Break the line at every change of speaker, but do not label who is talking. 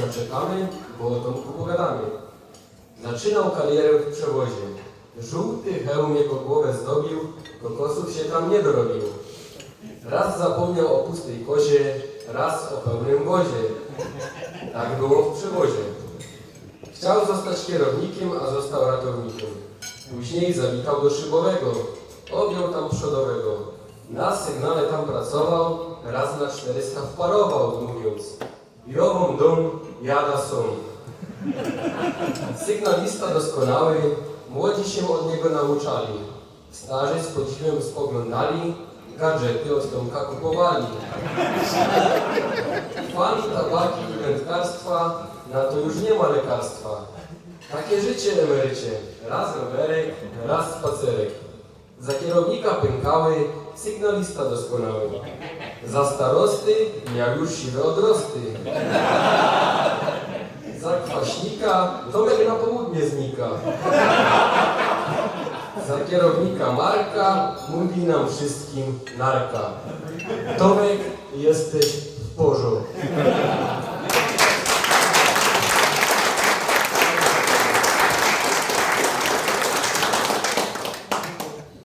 zaczekamy, bo o Tomku pogadamy. Zaczynał karierę w przewozie. Żółty hełm jego głowę zdobił, kokosów się tam nie dorobił. Raz zapomniał o pustej kozie, raz o pełnym wozie. Tak było w przewozie. Chciał zostać kierownikiem, a został ratownikiem. Później zawitał do szybowego, objął tam przodowego. Na sygnale tam pracował, raz na 400 wparował, mówiąc jada są. Sygnalista doskonały, młodzi się od niego nauczali. Starzy z podziwem spoglądali, gadżety od Tomka kupowali. Fali, tabaki i wędkarstwa, na to już nie ma lekarstwa. Takie życie, emerycie. Raz rowerek, raz spacerek. Za kierownika pękały, sygnalista doskonały. Za starosty miał już siwe odrosty. Kwaśnika domek na południe znika. Za kierownika Marka mówi nam wszystkim narka. Tomek, jesteś w porządku.